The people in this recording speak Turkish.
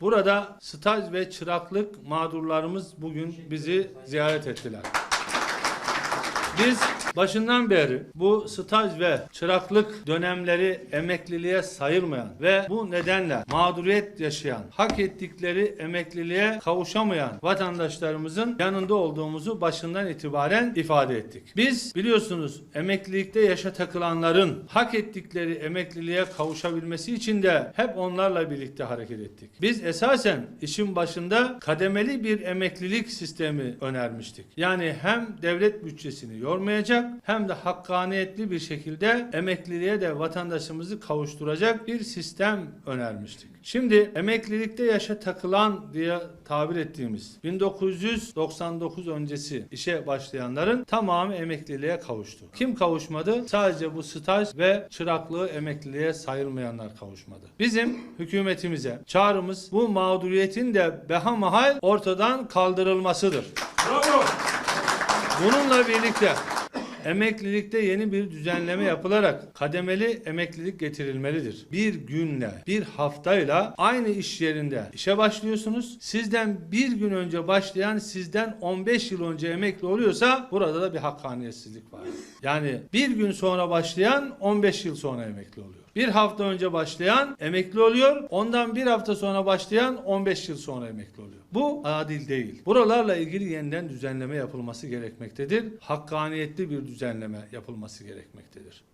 Burada staj ve çıraklık mağdurlarımız bugün bizi ziyaret ettiler. Biz başından beri bu staj ve çıraklık dönemleri emekliliğe sayılmayan ve bu nedenle mağduriyet yaşayan, hak ettikleri emekliliğe kavuşamayan vatandaşlarımızın yanında olduğumuzu başından itibaren ifade ettik. Biz biliyorsunuz emeklilikte yaşa takılanların hak ettikleri emekliliğe kavuşabilmesi için de hep onlarla birlikte hareket ettik. Biz esasen işin başında kademeli bir emeklilik sistemi önermiştik. Yani hem devlet bütçesini yormayacak hem de hakkaniyetli bir şekilde emekliliğe de vatandaşımızı kavuşturacak bir sistem önermiştik. Şimdi emeklilikte yaşa takılan diye tabir ettiğimiz 1999 öncesi işe başlayanların tamamı emekliliğe kavuştu. Kim kavuşmadı? Sadece bu staj ve çıraklığı emekliliğe sayılmayanlar kavuşmadı. Bizim hükümetimize çağrımız bu mağduriyetin de behamahal ortadan kaldırılmasıdır. Bravo. Bununla birlikte emeklilikte yeni bir düzenleme yapılarak kademeli emeklilik getirilmelidir. Bir günle, bir haftayla aynı iş yerinde işe başlıyorsunuz. Sizden bir gün önce başlayan sizden 15 yıl önce emekli oluyorsa burada da bir hakkaniyetsizlik var. Yani bir gün sonra başlayan 15 yıl sonra emekli oluyor. Bir hafta önce başlayan emekli oluyor. Ondan bir hafta sonra başlayan 15 yıl sonra emekli oluyor. Bu adil değil. Buralarla ilgili yeniden düzenleme yapılması gerekmektedir. Hakkaniyetli bir düzenleme yapılması gerekmektedir.